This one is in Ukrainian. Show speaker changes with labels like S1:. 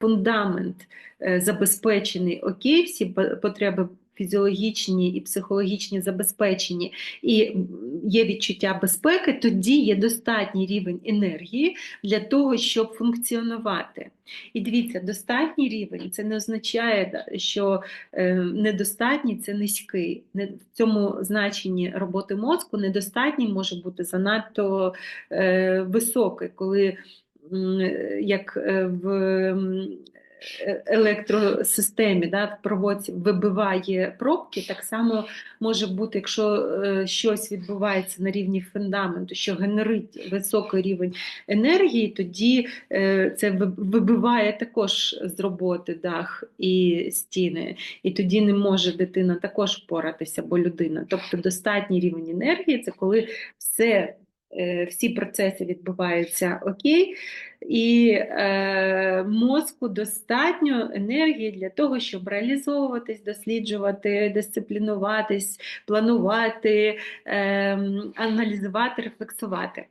S1: фундамент е, забезпечений, окей, всі потреби фізіологічні і психологічні забезпечені, і є відчуття безпеки, тоді є достатній рівень енергії для того, щоб функціонувати. І дивіться, достатній рівень це не означає, що е, недостатній це низький. В цьому значенні роботи мозку недостатній може бути занадто е, високий, коли як е, в е- електросистемі да, в проводці вибиває пробки, так само може бути, якщо е, щось відбувається на рівні фундаменту, що генерить високий рівень енергії, тоді це вибиває також з роботи дах і стіни, і тоді не може дитина також впоратися, бо людина. Тобто достатній рівень енергії це коли все. Е, Всі процеси відбуваються окей, і е, мозку достатньо енергії для того, щоб реалізовуватись, досліджувати, дисциплінуватись, планувати, е, аналізувати, рефлексувати.